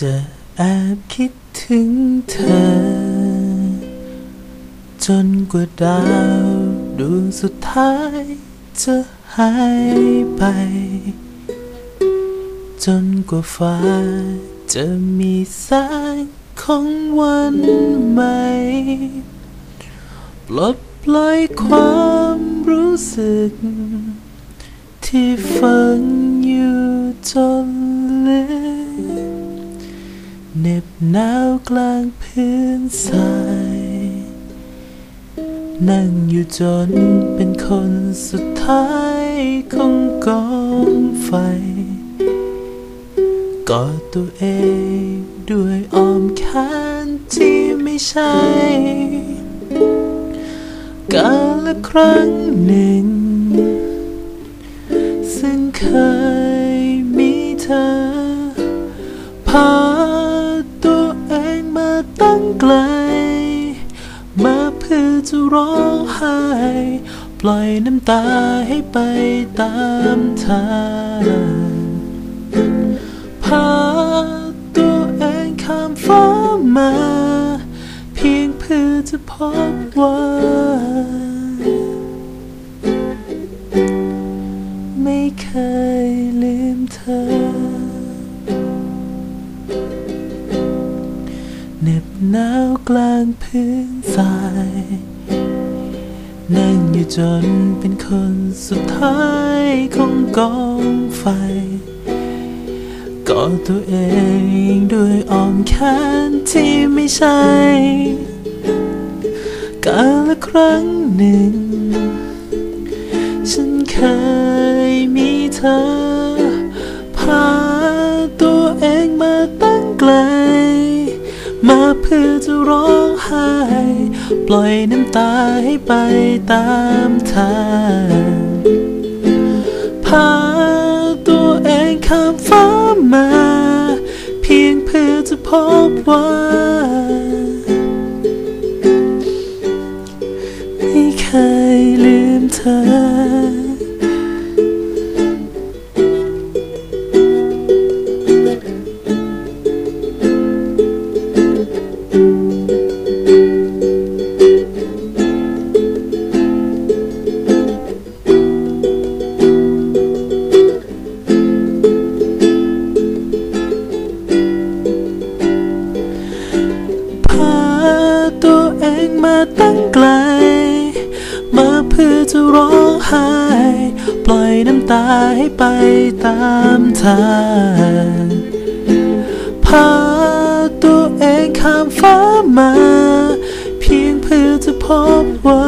จะแอบคิดถึงเธอ จนกว่าดาวดวงสุดท้าย จะหายไป จนกว่าฟ้า จะมีแสงของวันใหม่ปลดปล่อยความรู้สึก ที่ฝังอยู่จนลึก เหน็บหนาวกลางพื้นทราย นั่งอยู่จนเป็นคนสุดท้ายของกองไฟกอดตัวเองด้วยอ้อมแขนที่ไม่ใช่กาลละครั้งหนึ่ง ซึ่งเคยมีเธอพา ไกล มาเพื่อจะร้องไห้ ปล่อยน้ำตาให้ไปตามทางพาตัวเองข้ามฟ้ามา เพียงเพื่อจะพบว่าไม่เคยลืมเธอ เหน็บหนาวกลางพื้นทราย นั่งอยู่จนเป็นคนสุดท้ายของกองไฟกอดตัวเองด้วยอ้อมแขนที่ไม่ใช่กาลละครั้งหนึ่ง ร้องไห้ ปล่อยน้ำตาให้ไปตามทางพาตัวเองข้ามฟ้ามา เพียงเพื่อจะพบว่า มาตั้งไกล มาเพื่อจะร้องไห้ ปล่อยน้ำตาให้ไปตามทางพาตัวเองข้ามฟ้ามา เพียงเพื่อจะพบว่า